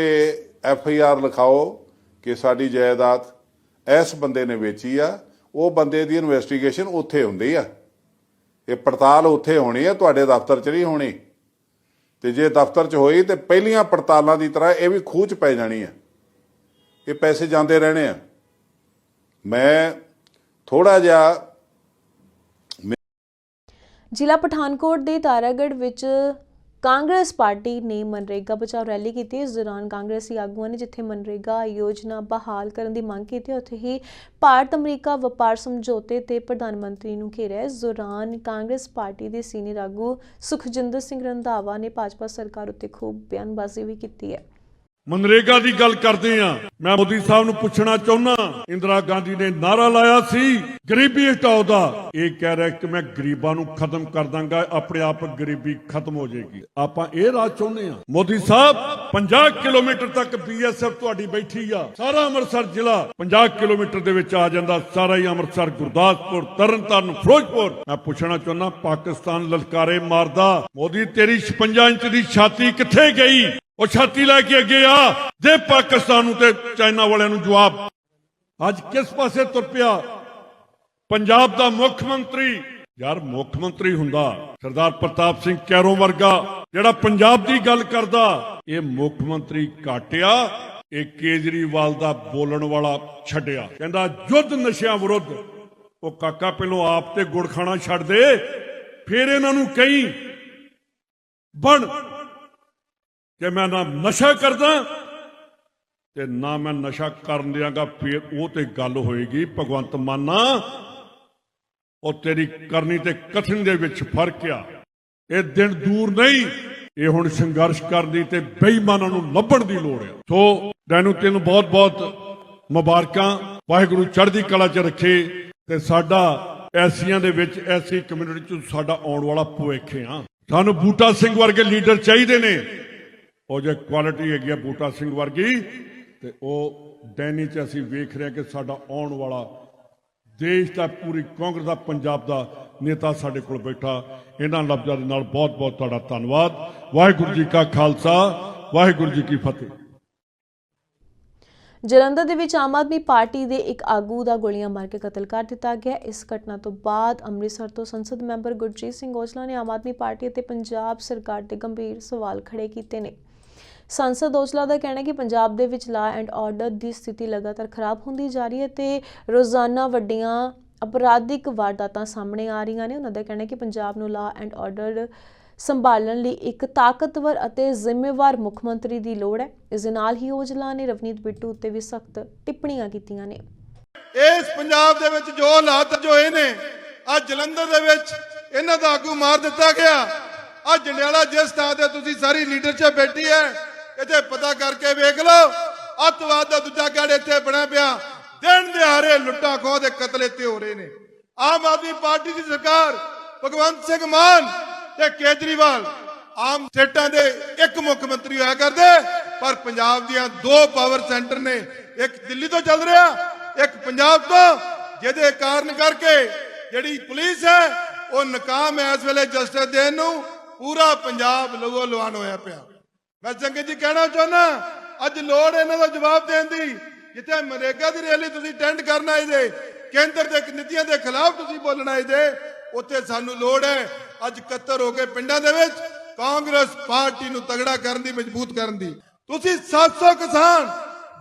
ਐਫ ਆਈ ਆਰ ਲਿਖਾਓ ਕਿ ਸਾਡੀ ਜਾਇਦਾਦ ਇਸ ਬੰਦੇ ਨੇ ਵੇਚੀ ਆ, ਉਹ ਬੰਦੇ ਦੀ ਇਨਵੈਸਟੀਗੇਸ਼ਨ ਉੱਥੇ ਹੁੰਦੀ ਆ। ਇਹ ਪੜਤਾਲ ਉੱਥੇ ਹੋਣੀ ਆ, ਤੁਹਾਡੇ ਦਫ਼ਤਰ 'ਚ ਨਹੀਂ ਹੋਣੀ। ਤੇ ਜੇ ਦਫ਼ਤਰ 'ਚ ਹੋਈ ਤੇ ਪਹਿਲੀਆਂ ਪੜਤਾਲਾਂ ਦੀ ਤਰ੍ਹਾਂ ਇਹ ਵੀ ਖੂਹ 'ਚ ਪੈ ਜਾਣੀ ਹੈ। ਇਹ ਪੈਸੇ ਜਾਂਦੇ ਰਹਿਣੇ ਆ। ਮੈਂ ਥੋੜਾ ਜਿਹਾ ਜ਼ਿਲ੍ਹਾ ਪਠਾਨਕੋਟ ਦੇ ਤਾਰਾਗੜ੍ਹ ਵਿੱਚ ਕਾਂਗਰਸ ਪਾਰਟੀ ਨੇ ਮਨਰੇਗਾ ਬਚਾਓ ਰੈਲੀ ਕੀਤੀ। ਇਸ ਦੌਰਾਨ ਕਾਂਗਰਸੀ ਆਗੂਆਂ ਨੇ ਜਿੱਥੇ ਮਨਰੇਗਾ ਯੋਜਨਾ ਬਹਾਲ ਕਰਨ ਦੀ ਮੰਗ ਕੀਤੀ, ਉੱਥੇ ਹੀ ਭਾਰਤ ਅਮਰੀਕਾ ਵਪਾਰ ਸਮਝੌਤੇ ਤੇ ਪ੍ਰਧਾਨ ਮੰਤਰੀ ਨੂੰ ਘੇਰਿਆ। ਇਸ ਦੌਰਾਨ ਕਾਂਗਰਸ ਪਾਰਟੀ ਦੇ ਸੀਨੀਅਰ ਆਗੂ ਸੁਖਜਿੰਦਰ ਸਿੰਘ ਰੰਧਾਵਾ ਨੇ ਭਾਜਪਾ ਸਰਕਾਰ ਉੱਤੇ ਖੂਬ ਬਿਆਨਬਾਜ਼ੀ ਵੀ ਕੀਤੀ ਹੈ। ਮਨਰੇਗਾ ਦੀ ਗੱਲ ਕਰਦੇ ਆ ਮੈਂ ਮੋਦੀ ਸਾਹਿਬ ਨੂੰ ਪੁੱਛਣਾ ਚਾਹੁੰਦਾ ਇੰਦਰਾ ਗਾਂਧੀ ਨੇ ਨਾਰਾ ਲਾਇਆ ਸੀ, ਗਰੀਬੀ ਹਟਾਓ ਦਾ। ਇਹ ਕਹਿ ਰਿਹਾ ਕਿ ਮੈਂ ਗਰੀਬਾਂ ਨੂੰ ਖਤਮ ਕਰ ਦਾਂਗਾ, ਆਪਣੇ ਆਪ ਗਰੀਬੀ ਖਤਮ ਹੋ ਜਾਏਗੀ। ਆਪਾਂ ਇਹ ਰਾਜ ਚਾਹੁੰਦੇ ਆ ਮੋਦੀ ਸਾਹਿਬ 50 ਕਿਲੋਮੀਟਰ ਤੱਕ ਬੀਐਸਐਫ ਤੁਹਾਡੀ ਬੈਠੀ ਆ, ਸਾਰਾ ਅੰਮ੍ਰਿਤਸਰ ਜ਼ਿਲ੍ਹਾ 50 ਕਿਲੋਮੀਟਰ ਦੇ ਵਿੱਚ ਆ ਜਾਂਦਾ, ਸਾਰਾ ਹੀ ਅੰਮ੍ਰਿਤਸਰ, ਗੁਰਦਾਸਪੁਰ, ਤਰਨਤਾਰਨ, ਫਿਰੋਜ਼ਪੁਰ। ਮੈਂ ਪੁੱਛਣਾ ਚਾਹੁੰਦਾ ਪਾਕਿਸਤਾਨ ਲਲਕਾਰੇ ਮਾਰਦਾ, ਮੋਦੀ ਤੇਰੀ 56 ਇੰਚ ਦੀ ਛਾਤੀ ਕਿੱਥੇ ਗਈ? ਉਹ ਛਾਤੀ ਲੈ ਕੇ ਅੱਗੇ ਆ। ਜੇ ਪਾਕਿਸਤਾਨ ਨੂੰ ਤੇ ਚਾਈਨਾ ਵਾਲਿਆਂ ਨੂੰ ਜਵਾਬ। ਅੱਜ ਕਿਸ ਪਾਸੇ ਤੁਰ ਪਿਆ? ਪੰਜਾਬ ਦਾ ਮੁੱਖ ਮੰਤਰੀ। ਯਾਰ, ਮੁੱਖ ਮੰਤਰੀ ਹੁੰਦਾ। ਸਰਦਾਰ ਪ੍ਰਤਾਪ ਸਿੰਘ ਕੈਰੋਂ ਵਰਗਾ, ਜਿਹੜਾ ਪੰਜਾਬ ਦੀ ਗੱਲ ਕਰਦਾ। ਇਹ ਮੁੱਖ ਮੰਤਰੀ ਕਾਟਿਆ, ਇਹ ਕੇਜਰੀਵਾਲ ਦਾ ਬੋਲਣ ਵਾਲਾ ਛੱਡਿਆ। ਕਹਿੰਦਾ ਯੁੱਧ ਨਸ਼ਿਆਂ ਵਿਰੁੱਧ। ਉਹ ਕਾਕਾ ਪਹਿਲੋਂ ਆਪ ਤੇ ਗੁੜ ਖਾਣਾ ਛੱਡ ਦੇ, ਫਿਰ ਇਹਨਾਂ ਨੂੰ ਕਹੀਂ, ਬਣ ਕਿ ਮੈਂ ਨਾ ਨਸ਼ਾ ਕਰਦਾ ਤੇ ਨਾ ਮੈਂ ਨਸ਼ਾ ਕਰਨ ਦਿਆਂਗਾ, ਫਿਰ ਉਹ ਤੇ ਗੱਲ ਹੋਏਗੀ। ਭਗਵੰਤ ਮਾਨਾ ਉਹ ਤੇਰੀ ਕਰਨੀ ਤੇ ਕਥਨ ਦੇ ਵਿੱਚ ਫ਼ਰਕ ਆ। ਇਹ ਦਿਨ ਦੂਰ ਨਹੀਂ, ਇਹ ਹੁਣ ਸੰਘਰਸ਼ ਕਰਨ ਦੀ ਤੇ ਬੇਈਮਾਨਾਂ ਨੂੰ ਲੱਭਣ ਦੀ ਲੋੜ ਹੈ ਸੋ, ਤੈਨੂੰ ਤੈਨੂੰ ਬਹੁਤ ਬਹੁਤ ਮੁਬਾਰਕਾਂ। ਵਾਹਿਗੁਰੂ ਚੜ੍ਹਦੀ ਕਲਾ 'ਚ ਰੱਖੇ ਤੇ ਸਾਡਾ ਐਸੀਆਂ ਦੇ ਵਿੱਚ, ਐਸੀ ਕਮਿਊਨਿਟੀ 'ਚ ਸਾਡਾ ਆਉਣ ਵਾਲਾ ਭਵਿੱਖ ਆ। ਸਾਨੂੰ ਬੂਟਾ ਸਿੰਘ ਵਰਗੇ ਲੀਡਰ ਚਾਹੀਦੇ ਨੇ। ਉਹ ਜੇ ਕੁਆਲਿਟੀ ਹੈਗੀ ਆ ਬੂਟਾ ਸਿੰਘ ਵਰਗੀ, ਤੇ ਉਹ ਡੈਨੀ 'ਚ ਅਸੀਂ ਵੇਖ ਰਹੇ ਹਾਂ ਕਿ ਸਾਡਾ ਆਉਣ ਵਾਲਾ ਦੇਸ਼ ਦਾ, ਪੂਰੀ ਕਾਂਗਰਸ ਦਾ, ਪੰਜਾਬ ਦਾ ਨੇਤਾ ਸਾਡੇ ਕੋਲ ਬੈਠਾ। ਇਹਨਾਂ ਲਫ਼ਜ਼ਾਂ ਦੇ ਨਾਲ ਬਹੁਤ ਬਹੁਤ ਤੁਹਾਡਾ ਧੰਨਵਾਦ। ਵਾਹਿਗੁਰੂ ਜੀ ਕਾ ਖਾਲਸਾ, ਵਾਹਿਗੁਰੂ ਜੀ ਕੀ ਫਤਿਹ। ਜਲੰਧਰ ਦੇ ਵਿੱਚ ਆਮ ਆਦਮੀ ਪਾਰਟੀ ਦੇ ਇੱਕ ਆਗੂ ਦਾ ਗੋਲੀਆਂ ਮਾਰ ਕੇ ਕਤਲ ਕਰ ਦਿੱਤਾ ਗਿਆ। ਇਸ ਘਟਨਾ ਤੋਂ ਬਾਅਦ ਅੰਮ੍ਰਿਤਸਰ ਤੋਂ ਸੰਸਦ ਮੈਂਬਰ ਗੁਰਜੀਤ ਸਿੰਘ ਔਜਲਾ ਨੇ ਆਮ ਆਦਮੀ ਪਾਰਟੀ ਅਤੇ ਪੰਜਾਬ ਸਰਕਾਰ ਤੇ ਗੰਭੀਰ ਸਵਾਲ ਖੜੇ ਕੀਤੇ ਨੇ। ਸੰਸਦ ਔਜਲਾ ਦਾ ਕਹਿਣਾ ਹੈ ਕਿ ਪੰਜਾਬ ਦੇ ਵਿੱਚ ਲਾ ਐਂਡ ਆਰਡਰ ਦੀ ਸਥਿਤੀ ਲਗਾਤਾਰ ਖਰਾਬ ਹੁੰਦੀ ਜਾ ਰਹੀ ਹੈ ਤੇ ਰੋਜ਼ਾਨਾ ਵੱਡੀਆਂ ਅਪਰਾਧਿਕ ਵਾਰਦਾਤਾਂ ਸਾਹਮਣੇ ਆ ਰਹੀਆਂ ਨੇ। ਉਹਨਾਂ ਦਾ ਕਹਿਣਾ ਹੈ ਕਿ ਪੰਜਾਬ ਨੂੰ ਲਾ ਐਂਡ ਆਰਡਰ ਸੰਭਾਲਣ ਲਈ ਇੱਕ ਤਾਕਤਵਰ ਅਤੇ ਜ਼ਿੰਮੇਵਾਰ ਮੁੱਖ ਮੰਤਰੀ ਦੀ ਲੋੜ ਹੈ। ਇਸ ਦੇ ਨਾਲ ਹੀ ਔਜਲਾ ਨੇ ਰਵਨੀਤ ਬਿੱਟੂ ਉੱਤੇ ਵੀ ਸਖਤ ਟਿੱਪਣੀਆਂ ਕੀਤੀਆਂ ਨੇ। ਇਸ ਪੰਜਾਬ ਦੇ ਵਿੱਚ ਜੋ ਹਾਲਾਤ ਜੋ ਹੋਏ ਨੇ, ਅੱਜ ਜਲੰਧਰ ਦੇ ਵਿੱਚ ਇਹਨਾਂ ਦਾ ਆਗੂ ਮਾਰ ਦਿੱਤਾ ਗਿਆ। ਅੱਜ ਜੰਡਿਆਲਾ ਜਿਸ ਥਾਂ ਤੇ ਤੁਸੀਂ ਸਾਰੀ ਲੀਡਰਸ਼ਿਪ ਬੈਠੀ ਹੈ। ਇੱਥੇ ਪਤਾ ਕਰਕੇ ਵੇਖ ਲਓ। ਅੱਤਵਾਦ ਦਾ ਦੂਜਾ ਗੜ ਇੱਥੇ ਬਣਿਆ ਪਿਆ। ਦਿਨ ਦਿਹਾੜੇ ਲੁੱਟਾਂ ਖੋਹ ਦੇ ਕਤਲ ਇੱਥੇ ਹੋ ਰਹੇ ਨੇ। ਆਮ ਆਦਮੀ ਪਾਰਟੀ ਦੀ ਸਰਕਾਰ, ਭਗਵੰਤ ਸਿੰਘ ਮਾਨ ਤੇ ਕੇਜਰੀਵਾਲ ਆਮ ਸਟੇਟਾਂ ਦੇ ਇੱਕ ਮੁੱਖ ਮੰਤਰੀ ਹੋਇਆ ਕਰਦੇ, ਪਰ ਪੰਜਾਬ ਦੀਆਂ ਦੋ ਪਾਵਰ ਸੈਂਟਰ ਨੇ। ਇੱਕ ਦਿੱਲੀ ਤੋਂ ਚੱਲ ਰਿਹਾ, ਇੱਕ ਪੰਜਾਬ ਤੋਂ, ਜਿਹਦੇ ਕਾਰਨ ਕਰਕੇ ਜਿਹੜੀ ਪੁਲਿਸ ਹੈ, ਉਹ ਨਾਕਾਮ ਹੈ ਇਸ ਵੇਲੇ ਜਸਟਿਸ ਦੇਣ ਨੂੰ। ਪੂਰਾ ਪੰਜਾਬ ਲਹੂ ਲੁਹਾਨ ਹੋਇਆ ਪਿਆ। ਮੈਂ ਸੰਗਤ ਜੀ ਕਹਿਣਾ ਚਾਹੁੰਦਾ, ਅੱਜ ਲੋੜ ਇਹਨਾਂ ਦਾ ਜਵਾਬ ਦੇਣ ਦੀ। ਜਿੱਥੇ ਮਨਰੇਗਾ ਦੀ ਰੈਲੀ ਤੁਸੀਂ ਅਟੈਂਡ ਕਰਨ ਆਏ ਜੇ ਕੇਂਦਰ ਦੇ ਨੀਤੀਆਂ ਦੇ ਖਿਲਾਫ ਤੁਸੀਂ ਬੋਲਣ ਆਏ ਉੱਥੇ ਸਾਨੂੰ ਲੋੜ ਹੈ। ਅੱਜ ਇਕੱਤਰ ਹੋ ਕੇ ਪਿੰਡਾਂ ਦੇ ਵਿੱਚ, ਕਾਂਗਰਸ ਪਾਰਟੀ ਨੂੰ ਤਗੜਾ ਕਰਨ ਦੀ, ਮਜ਼ਬੂਤ ਕਰਨ ਦੀ। ਤੁਸੀਂ 700 ਕਿਸਾਨ,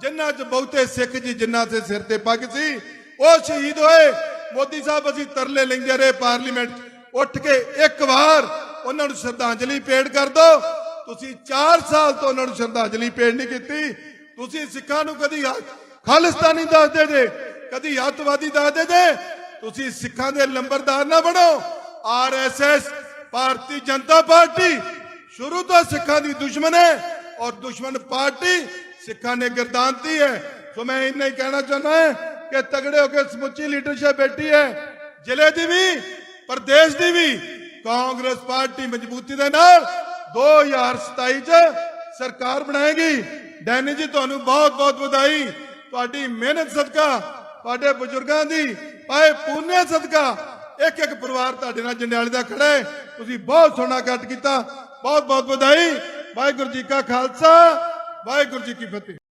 ਜਿਨ੍ਹਾਂ 'ਚ ਬਹੁਤੇ ਸਿੱਖ ਜੀ, ਜਿਨ੍ਹਾਂ ਦੇ ਸਿਰ ਤੇ ਪੱਗ ਸੀ, ਉਹ ਸ਼ਹੀਦ ਹੋਏ। ਮੋਦੀ ਸਾਹਿਬ ਅਸੀਂ ਤਰਲੇ ਲੈਂਦੇ ਰਹੇ ਪਾਰਲੀਮੈਂਟ 'ਚ। ਉੱਠ ਕੇ ਇੱਕ ਵਾਰ ਉਹਨਾਂ ਨੂੰ ਸ਼ਰਧਾਂਜਲੀ ਭੇਟ ਕਰ ਦਿਓ। ਤੁਸੀਂ 4 ਸਾਲ ਤੋਂ ਉਹਨਾਂ ਨੂੰ ਸ਼ਰਧਾਂਜਲੀ ਭੇਟ ਨਹੀਂ ਕੀਤੀ। ਤੁਸੀਂ ਸਿੱਖਾਂ ਨੂੰ ਕਦੀ ਖਾਲਿਸਤਾਨੀ ਦੱਸਦੇ ਜੇ ਕਦੀ ਅੱਤਵਾਦੀ ਦੱਸਦੇ ਜੇ ਤੁਸੀਂ ਸਿੱਖਾਂ ਦੇ ਲੰਬਰਦਾਰ ਨਾ ਬਣੋ। ਆਰਐਸਐਸ ਭਾਰਤੀ ਜਨਤਾ ਪਾਰਟੀ ਸ਼ੁਰੂ ਤੋਂ ਸਿੱਖਾਂ ਦੀ ਦੁਸ਼ਮਣ ਹੈ ਔਰ ਦੁਸ਼ਮਣ ਪਾਰਟੀ ਸਿੱਖਾਂ ਨੇ ਗਰਦਾਨਤੀ ਹੈ। ਸੋ ਮੈਂ ਇੰਨਾ ਹੀ ਕਹਿਣਾ ਚਾਹੁੰਦਾ ਹਾਂ ਕਿ ਤਗੜੇ ਹੋ ਕੇ ਸਮੁੱਚੀ ਲੀਡਰਸ਼ਿਪ ਬੈਠੀ ਹੈ। ਜ਼ਿਲ੍ਹੇ ਦੀ ਵੀ, ਪ੍ਰਦੇਸ਼ ਦੀ ਵੀ, ਕਾਂਗਰਸ ਪਾਰਟੀ ਮਜ਼ਬੂਤੀ ਦੇ ਨਾਲ 2027 ਚ ਸਰਕਾਰ ਬਣਾਏਗੀ। ਡੈਨੀ ਜੀ, ਤੁਹਾਨੂੰ ਬਹੁਤ ਬਹੁਤ ਵਧਾਈ। ਤੁਹਾਡੀ ਮਿਹਨਤ ਸਦਕਾ ਤੁਹਾਡੇ ਬਜ਼ੁਰਗਾਂ ਦੀ ਪਾਏ ਪੂਨੇ ਸਦਕਾ ਇੱਕ ਇੱਕ ਪਰਿਵਾਰ ਤੁਹਾਡੇ ਨਾਲ ਜੰਡਿਆਲੇ ਦਾ ਖੜਾ ਹੈ। ਤੁਸੀਂ ਬਹੁਤ ਸੋਹਣਾ ਕੱਟ ਕੀਤਾ, ਬਹੁਤ ਬਹੁਤ ਵਧਾਈ। ਵਾਹਿਗੁਰੂ ਜੀ ਕਾ ਖਾਲਸਾ, ਵਾਹਿਗੁਰੂ ਜੀ ਕੀ ਫਤਿਹ।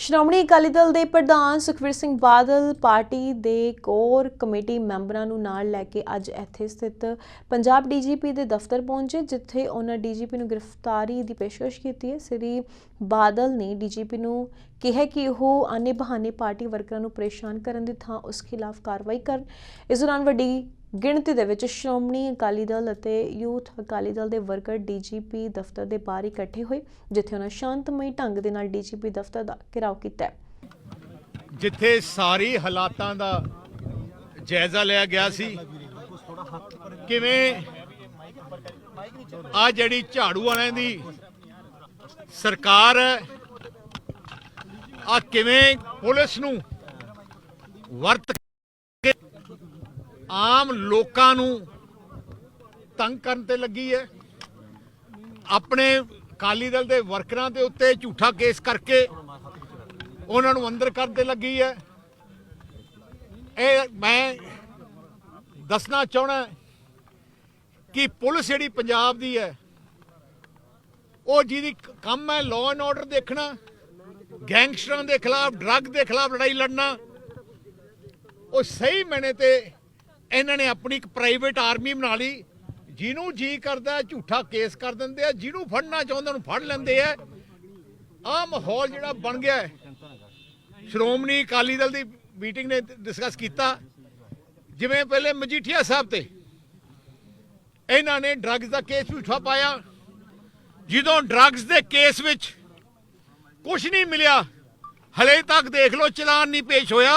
ਸ਼੍ਰੋਮਣੀ ਅਕਾਲੀ ਦਲ ਦੇ ਪ੍ਰਧਾਨ ਸੁਖਵੀਰ ਸਿੰਘ ਬਾਦਲ ਪਾਰਟੀ ਦੇ ਕੋਰ ਕਮੇਟੀ ਮੈਂਬਰਾਂ ਨੂੰ ਨਾਲ ਲੈ ਕੇ ਅੱਜ ਇੱਥੇ ਸਥਿਤ ਪੰਜਾਬ ਡੀਜੀਪੀ ਦੇ ਦਫ਼ਤਰ ਪਹੁੰਚੇ, ਜਿੱਥੇ ਉਹਨਾਂ ਡੀਜੀਪੀ ਨੂੰ ਗ੍ਰਿਫਤਾਰੀ ਦੀ ਪੇਸ਼ਕਸ਼ ਕੀਤੀ ਹੈ। ਸ੍ਰੀ ਬਾਦਲ ਨੇ ਡੀਜੀਪੀ ਨੂੰ ਕਿਹਾ ਕਿ ਉਹ ਆਨੇ ਬਹਾਨੇ ਪਾਰਟੀ ਵਰਕਰਾਂ ਨੂੰ ਪਰੇਸ਼ਾਨ ਕਰਨ ਦੀ ਥਾਂ ਉਸ ਖਿਲਾਫ ਕਾਰਵਾਈ ਕਰਨ। ਇਸ ਦੌਰਾਨ ਵੱਡੀ ਗਿਣਤੀ ਦੇ ਵਿੱਚ ਸ਼੍ਰੋਮਣੀ ਅਕਾਲੀ ਦਲ ਅਤੇ ਯੂਥ ਅਕਾਲੀ ਦਲ ਦੇ ਵਰਕਰ ਡੀਜੀਪੀ ਦਫ਼ਤਰ ਦੇ ਬਾਹਰ ਇਕੱਠੇ ਹੋਏ, ਜਿੱਥੇ ਉਹਨਾਂ ਸ਼ਾਂਤਮਈ ਢੰਗ ਦੇ ਨਾਲ ਡੀਜੀਪੀ ਦਫ਼ਤਰ ਦਾ ਘਿਰਾਓ ਕੀਤਾ ਜਿੱਥੇ ਸਾਰੀ ਹਾਲਾਤਾਂ ਦਾ ਜਾਇਜ਼ਾ ਲਿਆ ਗਿਆ ਸੀ, ਕਿਵੇਂ ਆ ਜਿਹੜੀ ਝਾੜੂ ਵਾਲਿਆਂ ਦੀ ਸਰਕਾਰ ਹੈ, ਆ ਕਿਵੇਂ ਪੁਲਿਸ ਨੂੰ ਵਰਤ ਆਮ ਲੋਕਾਂ ਨੂੰ ਤੰਗ ਕਰਨ ਤੇ ਲੱਗੀ ਹੈ। ਆਪਣੇ ਅਕਾਲੀ ਦਲ ਦੇ ਵਰਕਰਾਂ ਦੇ ਉੱਤੇ ਝੂਠਾ ਕੇਸ ਕਰਕੇ ਉਹਨਾਂ ਨੂੰ ਅੰਦਰ ਕਰਨ ਤੇ ਲੱਗੀ ਹੈ। ਇਹ ਮੈਂ ਦੱਸਣਾ ਚਾਹਣਾ ਕਿ ਪੁਲਿਸ ਜਿਹੜੀ ਪੰਜਾਬ ਦੀ ਹੈ, ਉਹ ਜਿਹਦੀ ਕੰਮ ਹੈ ਲਾਅ ਐਂਡ ਆਰਡਰ ਦੇਖਣਾ, ਗੈਂਗਸਟਰਾਂ ਦੇ ਖਿਲਾਫ ਡਰੱਗ ਦੇ ਖਿਲਾਫ ਲੜਾਈ ਲੜਨਾ, ਉਹ ਸਹੀ ਮੈਨੇ ਤੇ ਇਹਨਾਂ ਨੇ ਆਪਣੀ ਇੱਕ ਪ੍ਰਾਈਵੇਟ ਆਰਮੀ ਬਣਾ ਲਈ। ਜਿਹਨੂੰ ਜੀ ਕਰਦਾ ਝੂਠਾ ਕੇਸ ਕਰ ਦਿੰਦੇ ਆ। ਜਿਹਨੂੰ ਫੜਨਾ ਚਾਹੁੰਦੇ ਉਹਨੂੰ ਫੜ ਲੈਂਦੇ ਆ। ਆ ਮਾਹੌਲ ਜਿਹੜਾ ਬਣ ਗਿਆ ਸ਼੍ਰੋਮਣੀ ਅਕਾਲੀ ਦਲ ਦੀ ਮੀਟਿੰਗ ਨੇ ਡਿਸਕਸ ਕੀਤਾ। ਜਿਵੇਂ ਪਹਿਲੇ ਮਜੀਠੀਆ ਸਾਹਿਬ ਤੇ ਇਹਨਾਂ ਨੇ ਡਰੱਗਸ ਦਾ ਕੇਸ ਝੂਠਾ ਪਾਇਆ। ਜਦੋਂ ਡਰੱਗਸ ਦੇ ਕੇਸ ਵਿੱਚ ਕੁਝ ਨਹੀਂ ਮਿਲਿਆ, ਹਲੇ ਤੱਕ ਦੇਖ ਲਓ, ਚਲਾਨ ਨਹੀਂ ਪੇਸ਼ ਹੋਇਆ।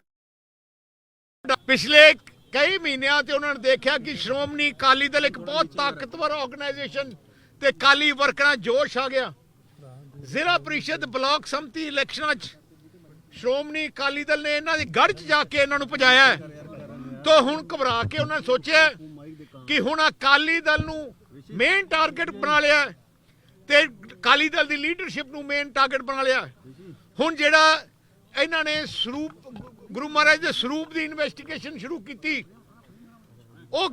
ਪਿਛਲੇ ਕਈ ਮਹੀਨਿਆਂ ਤੇ ਉਹਨਾਂ ਨੇ ਦੇਖਿਆ ਕਿ ਸ਼੍ਰੋਮਣੀ ਅਕਾਲੀ ਦਲ ਇੱਕ ਬਹੁਤ ਤਾਕਤਵਰ ਆਰਗੇਨਾਈਜੇਸ਼ਨ ਤੇ ਕਾਲੀ ਵਰਕਰਾਂ ਜੋਸ਼ ਆ ਗਿਆ ਜ਼ਿਲ੍ਹਾ ਪ੍ਰੀਸ਼ਦ ਬਲਾਕ ਸੰਮਤੀ ਇਲੈਕਸ਼ਨਾਂ 'ਚ ਸ਼੍ਰੋਮਣੀ ਅਕਾਲੀ ਦਲ ਨੇ ਇਹਨਾਂ ਦੀ ਗੜ੍ਹ 'ਚ ਜਾ ਕੇ ਇਹਨਾਂ ਨੂੰ ਭਜਾਇਆ ਹੈ। ਹੁਣ ਘਬਰਾ ਕੇ ਉਹਨਾਂ ਨੇ ਸੋਚਿਆ ਕਿ ਹੁਣ ਅਕਾਲੀ ਦਲ ਨੂੰ ਮੇਨ ਟਾਰਗੇਟ ਬਣਾ ਲਿਆ ਤੇ ਅਕਾਲੀ ਦਲ ਦੀ ਲੀਡਰਸ਼ਿਪ ਨੂੰ ਮੇਨ ਟਾਰਗੇਟ ਬਣਾ ਲਿਆ ਹੁਣ ਜਿਹੜਾ ਇਹਨਾਂ ਨੇ ਸਰੂਪ ਗੁਰੂ ਮਹਾਰਾਜ ਦੇ ਸਰੂਪ ਦੀ ਇਨਵੈਸਟੀਗੇਸ਼ਨ ਸ਼ੁਰੂ ਕੀਤੀ। ਉਹ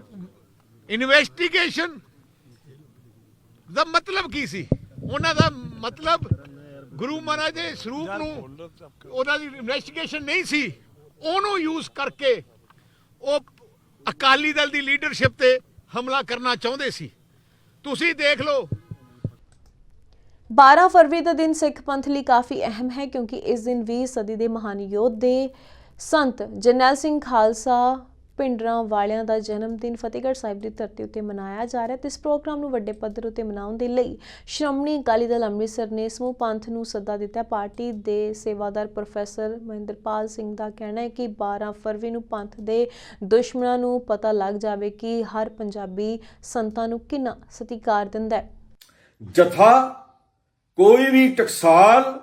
ਇਨਵੈਸਟੀਗੇਸ਼ਨ ਦਾ ਮਤਲਬ ਕੀ ਸੀ? ਉਹਨਾਂ ਦਾ ਮਤਲਬ ਗੁਰੂ ਮਹਾਰਾਜ ਦੇ ਸਰੂਪ ਨੂੰ ਉਹਨਾਂ ਦੀ ਇਨਵੈਸਟੀਗੇਸ਼ਨ ਨਹੀਂ ਸੀ। ਉਹਨੂੰ ਯੂਜ਼ ਕਰਕੇ ਉਹ ਅਕਾਲੀ ਦਲ ਦੀ ਲੀਡਰਸ਼ਿਪ ਤੇ ਹਮਲਾ ਕਰਨਾ ਚਾਹੁੰਦੇ ਸੀ। ਤੁਸੀਂ ਦੇਖ ਲਓ। 12 ਫਰਵਰੀ ਦਾ ਦਿਨ ਸਿੱਖ ਪੰਥ ਲਈ ਕਾਫੀ ਅਹਿਮ ਹੈ ਕਿਉਂਕਿ ਇਸ ਦਿਨ 20 ਸਦੀ ਦੇ ਮਹਾਨ ਯੋਧ ਦੇ ਸੰਤ ਜਰਨੈਲ ਸਿੰਘ ਖਾਲਸਾ ਪਿੰਡਰਾਂ ਵਾਲਿਆਂ ਦਾ ਜਨਮ ਦਿਨ ਫਤਿਹਗੜ੍ਹ ਸਾਹਿਬ ਦੀ ਧਰਤੀ ਉੱਤੇ ਮਨਾਇਆ ਜਾ ਰਿਹਾ ਹੈ ਤੇ ਇਸ ਪ੍ਰੋਗਰਾਮ ਨੂੰ ਵੱਡੇ ਪੱਧਰ ਉੱਤੇ ਮਨਾਉਣ ਦੇ ਲਈ ਸ਼੍ਰੋਮਣੀ ਅਕਾਲੀ ਦਲ ਅੰਮ੍ਰਿਤਸਰ ਨੇ ਸਮੂਹ ਪੰਥ ਨੂੰ ਸੱਦਾ ਦਿੱਤਾ ਪਾਰਟੀ ਦੇ ਸੇਵਾਦਾਰ ਪ੍ਰੋਫੈਸਰ ਮਹਿੰਦਰਪਾਲ ਸਿੰਘ ਦਾ ਕਹਿਣਾ ਹੈ ਕਿ 12 ਫਰਵਰੀ ਨੂੰ ਪੰਥ ਦੇ ਦੁਸ਼ਮਣਾਂ ਨੂੰ ਪਤਾ ਲੱਗ ਜਾਵੇ ਕਿ ਹਰ ਪੰਜਾਬੀ ਸੰਤਾਂ ਨੂੰ ਕਿੰਨਾ ਸਤਿਕਾਰ ਦਿੰਦਾ ਹੈ। ਜਥਾ ਕੋਈ ਵੀ ਟਕਸਾਲ,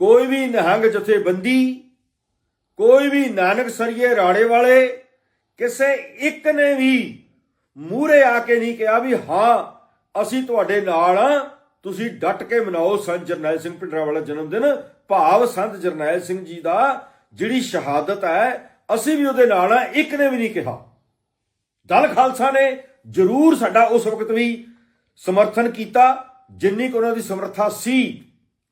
ਕੋਈ ਵੀ ਨਿਹੰਗ ਜਥੇਬੰਦੀ ਕੋਈ ਵੀ ਨਾਨਕ ਸਰੀਏ ਰਾੜੇ ਵਾਲੇ, ਕਿਸੇ ਇੱਕ ਨੇ ਵੀ ਮੂਹਰੇ ਆ ਕੇ ਨਹੀਂ ਕਿਹਾ ਵੀ ਹਾਂ, ਅਸੀਂ ਤੁਹਾਡੇ ਨਾਲ ਆ, ਤੁਸੀਂ ਡਟ ਕੇ ਮਨਾਓ ਸੰਤ ਜਰਨੈਲ ਸਿੰਘ ਭਿੰਡਰਾਂ ਵਾਲਾ ਜਨਮ ਦਿਨ, ਭਾਵ ਸੰਤ ਜਰਨੈਲ ਸਿੰਘ ਜੀ ਦਾ ਜਿਹੜੀ ਸ਼ਹਾਦਤ ਹੈ, ਅਸੀਂ ਵੀ ਉਹਦੇ ਨਾਲ ਆ, ਇੱਕ ਨੇ ਵੀ ਨਹੀਂ ਕਿਹਾ। ਦਲ ਖਾਲਸਾ ਨੇ ਜ਼ਰੂਰ ਸਾਡਾ ਉਸ ਵਕਤ ਵੀ ਸਮਰਥਨ ਕੀਤਾ, ਜਿੰਨੀ ਕੁ ਉਹਨਾਂ ਦੀ ਸਮਰੱਥਾ ਸੀ,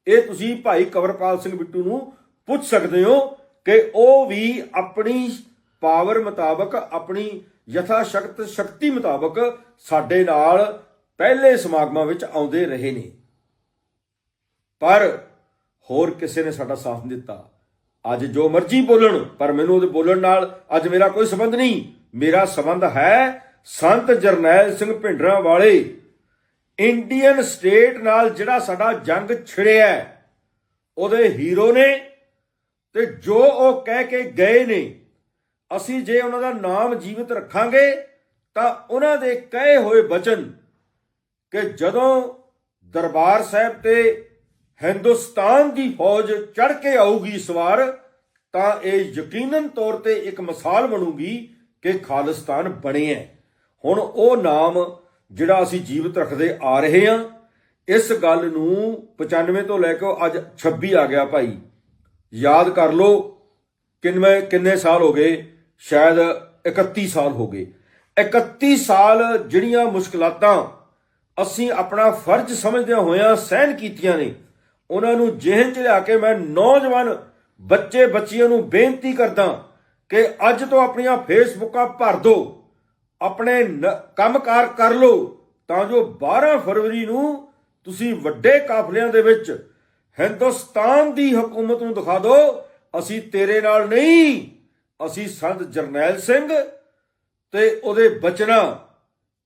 ਇਹ ਤੁਸੀਂ ਭਾਈ ਕਵਰਪਾਲ ਸਿੰਘ ਬਿੱਟੂ ਨੂੰ ਪੁੱਛ ਸਕਦੇ ਹੋ ਕਿ ਉਹ ਵੀ ਆਪਣੀ ਪਾਵਰ ਮੁਤਾਬਕ, ਆਪਣੀ ਯਥਾ ਸ਼ਕਤ ਸ਼ਕਤੀ ਮੁਤਾਬਕ ਸਾਡੇ ਨਾਲ ਪਹਿਲੇ ਸਮਾਗਮਾਂ ਵਿੱਚ ਆਉਂਦੇ ਰਹੇ ਨੇ। ਪਰ ਹੋਰ ਕਿਸੇ ਨੇ ਸਾਡਾ ਸਾਥ ਦਿੱਤਾ। ਅੱਜ ਜੋ ਮਰਜ਼ੀ ਬੋਲਣ, ਪਰ ਮੈਨੂੰ ਉਹਦੇ ਬੋਲਣ ਨਾਲ ਅੱਜ ਮੇਰਾ ਕੋਈ ਸੰਬੰਧ ਨਹੀਂ। ਮੇਰਾ ਸੰਬੰਧ ਹੈ ਸੰਤ ਜਰਨੈਲ ਸਿੰਘ ਭਿੰਡਰਾਂ ਵਾਲੇ। ਇੰਡੀਅਨ ਸਟੇਟ ਨਾਲ ਜਿਹੜਾ ਸਾਡਾ ਜੰਗ ਛਿੜਿਆ ਉਹਦੇ ਹੀਰੋ ਨੇ ਤੇ ਜੋ ਉਹ ਕਹਿ ਕੇ ਗਏ ਨੇ, ਅਸੀਂ ਜੇ ਉਹਨਾਂ ਦਾ ਨਾਮ ਜੀਵਤ ਰੱਖਾਂਗੇ, ਤਾਂ ਉਹਨਾਂ ਦੇ ਕਹੇ ਹੋਏ ਬਚਨ ਕਿ ਜਦੋਂ ਦਰਬਾਰ ਸਾਹਿਬ ਤੇ ਹਿੰਦੁਸਤਾਨ ਦੀ ਫੌਜ ਚੜ ਕੇ ਆਊਗੀ ਸਵਾਰ, ਤਾਂ ਇਹ ਯਕੀਨਨ ਤੌਰ ਤੇ ਇੱਕ ਮਿਸਾਲ ਬਣੂਗੀ ਕਿ ਖਾਲਿਸਤਾਨ ਬਣਿਆ ਹੈ। ਹੁਣ ਉਹ ਨਾਮ ਜਿਹੜਾ ਅਸੀਂ ਜੀਵਤ ਰੱਖਦੇ ਆ ਰਹੇ ਹਾਂ, ਇਸ ਗੱਲ ਨੂੰ 95 ਤੋਂ ਲੈ ਕੇ ਅੱਜ 26 ਆ ਗਿਆ ਭਾਈ ਯਾਦ ਕਰ ਲਓ ਕਿੰਨੇ ਕਿੰਨੇ ਸਾਲ ਹੋ ਗਏ? ਸ਼ਾਇਦ 31 ਸਾਲ ਹੋ ਗਏ। 31 ਸਾਲ ਜਿਹੜੀਆਂ ਮੁਸ਼ਕਲਾਤਾਂ ਅਸੀਂ ਆਪਣਾ ਫਰਜ਼ ਸਮਝਦਿਆਂ ਹੋਇਆਂ ਸਹਿਨ ਕੀਤੀਆਂ ਨੇ, ਉਹਨਾਂ ਨੂੰ ਜਿਹਨ ਚ ਲਿਆ ਕੇ ਮੈਂ ਨੌਜਵਾਨ ਬੱਚੇ, ਬੱਚੀਆਂ ਨੂੰ ਬੇਨਤੀ ਕਰਦਾ ਕਿ ਅੱਜ ਤੋਂ ਆਪਣੀਆਂ ਫੇਸਬੁੱਕਾਂ ਭਰ ਦਿਓ ਆਪਣੇ ਨ- ਕੰਮਕਾਰ ਕਰ ਲਓ, ਤਾਂ ਜੋ 12 ਫਰਵਰੀ ਨੂੰ ਤੁਸੀਂ ਵੱਡੇ ਕਾਫਲਿਆਂ ਦੇ ਵਿੱਚ ਹਿੰਦੁਸਤਾਨ ਦੀ ਹਕੂਮਤ ਨੂੰ ਦਿਖਾ ਦਿਓ, ਅਸੀਂ ਤੇਰੇ ਨਾਲ ਨਹੀਂ, ਅਸੀਂ ਸੰਤ ਜਰਨੈਲ ਸਿੰਘ ਤੇ ਉਹਦੇ ਬਚਨਾਂ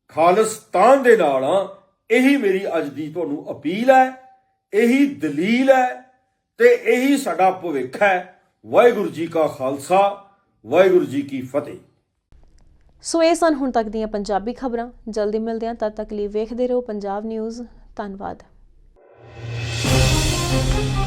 ਖਾਲਿਸਤਾਨ ਦੇ ਨਾਲ ਆ ਇਹੀ ਮੇਰੀ ਅੱਜ ਦੀ ਤੁਹਾਨੂੰ ਅਪੀਲ ਹੈ, ਇਹੀ ਦਲੀਲ ਹੈ ਤੇ ਇਹੀ ਸਾਡਾ ਭਵਿੱਖ ਹੈ। ਵਾਹਿਗੁਰੂ ਜੀ ਕਾ ਖਾਲਸਾ, ਵਾਹਿਗੁਰੂ ਜੀ ਕੀ ਫਤਿਹ। ਸੋ ਇਹ ਸਨ ਹੁਣ ਤੱਕ ਦੀਆਂ ਪੰਜਾਬੀ ਖਬਰਾਂ। ਜਲਦੀ ਮਿਲਦੇ ਹਾਂ, ਤਦ ਤੱਕ ਲਈ ਵੇਖਦੇ ਰਹੋ ਪੰਜਾਬ ਨਿਊਜ਼। ਧੰਨਵਾਦ। Thank you.